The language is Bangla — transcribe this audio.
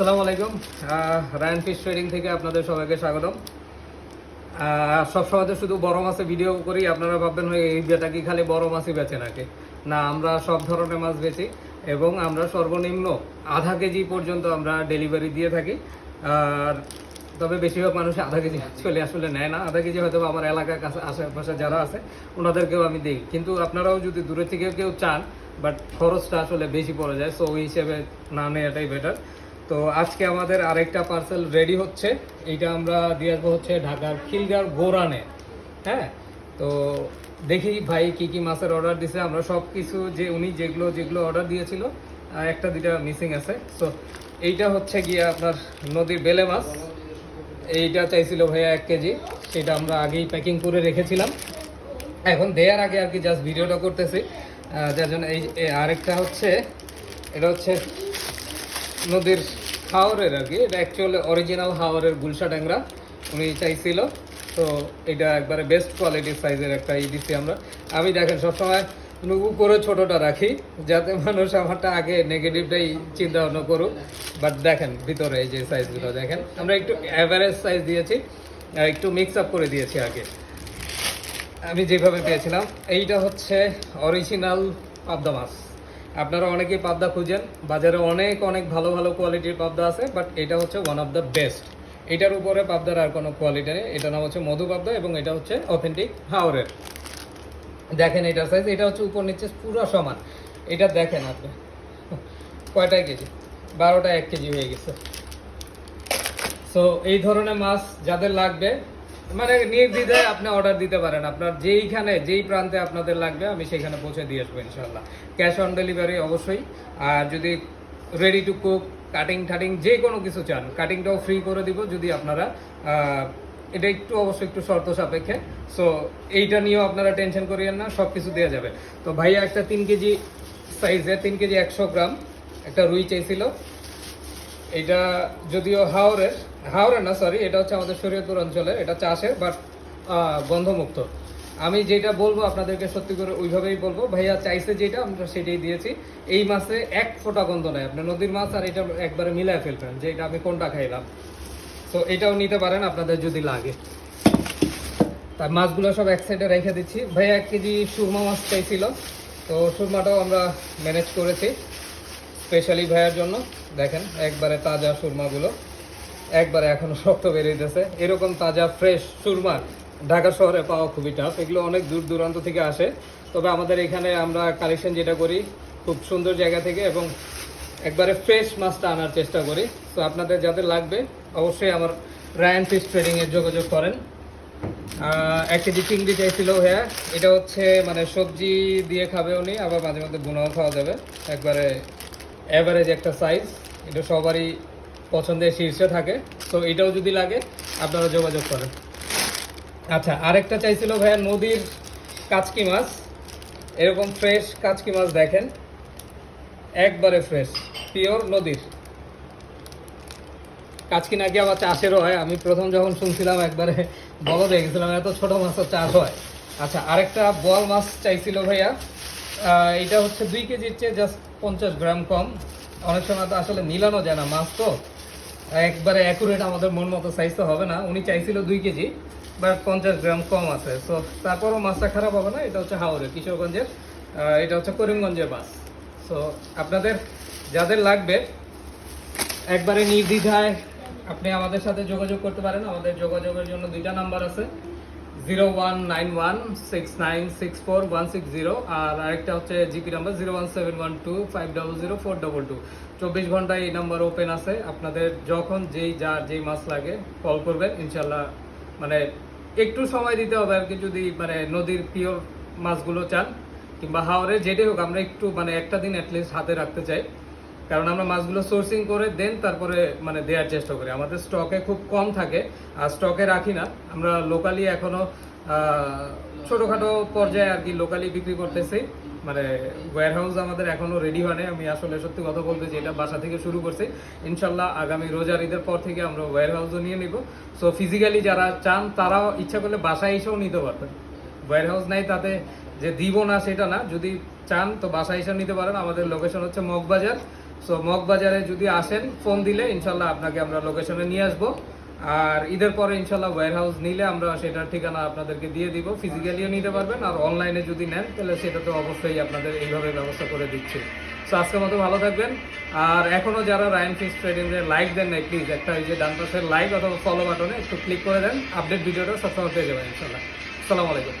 আসসালামু আলাইকুম। রায়ন ফিশ ট্রেডিং থেকে আপনাদের সবাইকে স্বাগতম। আহ, সব সময় তো শুধু বড় মাছে ভিডিও করি আপনারা ভাববেন এই যেটা কি খালি বড় মাছই বেচে নাকি? না আমরা সব ধরনের মাছ বেচি এবং আমরা সর্বনিম্ন আধা কেজি পর্যন্ত আমরা ডেলিভারি দিয়ে থাকি। আর তবে বেশিরভাগ মানুষ আধা কেজি চলে আসলে নেয় না। আধা কেজি হয়তো আমার এলাকার কাছে আশেপাশে যারা আছে ওনাদেরকেও আমি দিই। কিন্তু আপনারাও যদি দূরে থেকে কেউ চান বাট খরচটা আসলে বেশি পড়ে যায়। সো ওই হিসেবে না নেওয়াটাই বেটার তো আজকে আমাদের আরেকটা পার্সেল রেডি হচ্ছে। এইটা আমরা দিয়ে আসব হচ্ছে ঢাকার খিলগাঁও গোরানে হ্যাঁ? তো দেখি ভাই কি কি মাছের অর্ডার দিছে। আমরা সব কিছু যে উনি যেগুলো যেগুলো অর্ডার দিয়েছিল একটা দুইটা মিসিং আছে। সো এইটা হচ্ছে গিয়ে আপনার নদীর বেলে মাছ। এইটা চাইছিল ভাইয়া এক কেজি। সেটা আমরা আগেই প্যাকিং করে রেখেছিলাম। এখন দেওয়ার আগে আর কি জাস্ট ভিডিওটা করতেছি। যার জন্য এই আরেকটা হচ্ছে, এটা হচ্ছে নদীর হাওরের আর কি। এটা অ্যাকচুয়ালি অরিজিনাল হাওরের গুলশা ট্যাংরা উনি চাইছিল। তো এটা একবারে বেস্ট কোয়ালিটির সাইজের একটা ই দিচ্ছি আমরা। আমি দেখেন, সবসময় করে ছোটোটা রাখি, যাতে মানুষ আমারটা আগে নেগেটিভটাই চিন্তা ভাবনা করুক। বাট দেখেন, ভিতরে এই যে সাইজগুলো দেখেন, আমরা একটু অ্যাভারেজ সাইজ দিয়েছি একটু মিক্স আপ করে দিয়েছি আগে। আমি যেভাবে পেয়েছিলাম, এইটা হচ্ছে অরিজিনাল পাবদা মাছ। আপনারা অনেকেই পাবদা খুঁজেন, বাজারে অনেক অনেক ভালো ভালো কোয়ালিটির পাবদা আছে বাট এটা হচ্ছে ওয়ান অফ দ্য বেস্ট এটার উপরে পাবদার আর কোনো কোয়ালিটি নেই এটা নাম হচ্ছে মধু পাবদা এবং এটা হচ্ছে অথেন্টিক হাওরের। দেখেন এটার সাইজ এটা হচ্ছে উপর নিচে পুরো সমান। এটা দেখেন আপনি। কয়টা কেজি? বারোটা এক কেজি হয়ে গেছে। সো এই ধরনের মাছ যাদের লাগবে মানে নির্দ্বিধায় আপনি অর্ডার দিতে পারেন। আপনার যেইখানে, যেই প্রান্তে আপনাদের লাগবে, আমি সেখানে পৌঁছে দিয়ে আসব ইনশাল্লাহ ক্যাশ অন ডেলিভারি অবশ্যই। আর যদি রেডি টু কুক কাটিং টাটিং যে কোনো কিছু চান কাটিংটাও ফ্রি করে দিব, যদি আপনারা এটা একটু অবশ্যই একটু শর্ত সাপেক্ষে। সো এইটা নিয়েও আপনারা টেনশন করিয়েন না সব কিছু দেওয়া যাবে। তো ভাইয়া একটা তিন কেজি সাইজে তিন কেজি একশো গ্রাম, একটা রুই চাইছিল। এটা যদিও হাওরের হাওরের না সরি এটা হচ্ছে আমাদের শরীয়তপুর অঞ্চলের এটা চাষের বাট গন্ধমুক্ত। আমি যেটা বলব আপনাদেরকে সত্যি করে ওইভাবেই বলব, ভাইয়া চাইছে যেটা, আমরা সেটাই দিয়েছি। এই মাসে এক ফোঁটা গন্ধ নেয় আপনি নদীর মাছ আর এটা একবারে মিলায় ফেলবেন, যে এটা আমি কোনটা খাইলাম। তো এটাও নিতে পারেন, আপনাদের যদি লাগে। তার মাছগুলো সব এক সাইডে রেখে দিচ্ছি। ভাইয়া এক কেজি সুরমা মাছ চাইছিল, তো সুরমাটাও আমরা ম্যানেজ করেছি স্পেশালি ভাইয়ার জন্য। দেখেন, একবারে তাজা সুরমাগুলো। একবারে এখনও শক্ত বেরিয়েছে এরকম তাজা ফ্রেশ সুরমা ঢাকা শহরে পাওয়া খুবই টাফ এগুলো অনেক দূর দূরান্ত থেকে আসে। তবে আমাদের এখানে আমরা কালেকশন যেটা করি, খুব সুন্দর জায়গা থেকে এবং একবারে ফ্রেশ মাছটা আনার চেষ্টা করি। তো আপনাদের যাদের লাগবে, অবশ্যই আমার রায়ান ফিশ ট্রেডিংয়ে যোগাযোগ করেন। এক কেজি চিংড়ি চাইছিল হ্যাঁ এটা হচ্ছে মানে সবজি দিয়ে খাবে উনি, আবার মাঝে মধ্যে গুনাও খাওয়া যাবে। একবারে অ্যাভারেজ একটা সাইজ এটা সবারই পছন্দের শীর্ষে থাকে। তো এটাও যদি লাগে, আপনারা যোগাযোগ করেন। আচ্ছা আরেকটা চাইছিল ভাইয়া, নদীর কাচকি মাছ। এরকম ফ্রেশ কাচকি মাছ দেখেন। একবারে ফ্রেশ পিওর নদীর। কাচকি নাকি আবার চাষেরও হয়। আমি প্রথম যখন শুনছিলাম, একবারে বলো দেখেছিলাম এত ছোট মাছের চাষ হয়। আচ্ছা আরেকটা বল মাছ চাইছিল ভাইয়া। এটা হচ্ছে দুই কেজির চেয়ে জাস্ট পঞ্চাশ গ্রাম কম। অনেক সময় তো আসলে মিলানো যায় না মাছ তো। একবারে অ্যাকুরেট আমাদের মন মতো সাইজ তো হবে না। উনি চাইছিল দুই কেজি বাট পঞ্চাশ গ্রাম কম আছে। সো তারপরও মাছটা খারাপ হবে না, এটা হচ্ছে হাওড়ে কিশোরগঞ্জের এটা হচ্ছে করিমগঞ্জের মাছ। সো আপনাদের যাদের লাগবে, একবারে নির্দ্বিধায় আপনি আমাদের সাথে যোগাযোগ করতে পারেন। আমাদের যোগাযোগের জন্য দুইটা নাম্বার আছে। Zero one nine one six nine six four one six zero আর আরেকটা হচ্ছে GP number zero one seven one two five double zero four double two চব্বিশ ঘন্টায় এই নাম্বার ওপেন আছে। আপনাদের যখন যেই, যার যেই মাছ লাগে কল করবেন। ইনশাল্লাহ মানে একটু সময় দিতে হবে আর কি যদি মানে নদীর পিওর মাছগুলো চান, কিংবা হাওড়ে যেটাই হোক, আমরা একটু মানে একটা দিন অ্যাটলিস্ট হাতে রাখতে চাই। কারণ আমরা মাছগুলো সোর্সিং করে দেন তারপরে মানে দেওয়ার চেষ্টা করি। আমাদের স্টকে খুব কম থাকে, আর স্টকে রাখি না। আমরা লোকালি এখনও ছোটোখাটো পর্যায়ে আর কি লোকালি বিক্রি করতেছি। মানে ওয়্যার হাউস আমাদের এখনও রেডি হয় আমি আসলে সত্যি কথা বলতে যে এটা বাসা থেকে শুরু করছি। ইনশাল্লাহ আগামী রোজার ঈদের পর থেকে আমরা ওয়্যার হাউসও নিয়ে নিব। সো ফিজিক্যালি যারা চান, তারাও ইচ্ছা করলে বাসায় এসেও নিতে পারবেন। ওয়্যার হাউস নাই তাতে যে দিব না সেটা না। যদি চান, তো বাসায় এসে নিতে পারেন। আমাদের লোকেশন হচ্ছে মগবাজার। সো মগবাজারে যদি আসেন ফোন দিলে ইনশাল্লাহ আপনাকে আমরা লোকেশনে নিয়ে আসব। আর ঈদের পরে ইনশাল্লাহ ওয়্যার হাউস নিলে আমরা সেটার ঠিকানা আপনাদেরকে দিয়ে দিব। ফিজিক্যালিও নিতে পারবেন, আর অনলাইনে যদি নেন, তাহলে সেটা তো অবশ্যই আপনাদের এইভাবে ব্যবস্থা করে দিচ্ছি। সো আজকের মতো ভালো থাকবেন। আর এখনও যারা রায়ন ফিস ট্রেডিং এর লাইক দেন নাই প্লিজ একটা ওই যে ডান পাশের লাইক অথবা ফলো বাটনে একটু ক্লিক করে দেন। আপডেট ভিডিওটা সবসময় পেয়ে যাবেন ইনশাল্লাহ। আসসালামু আলাইকুম।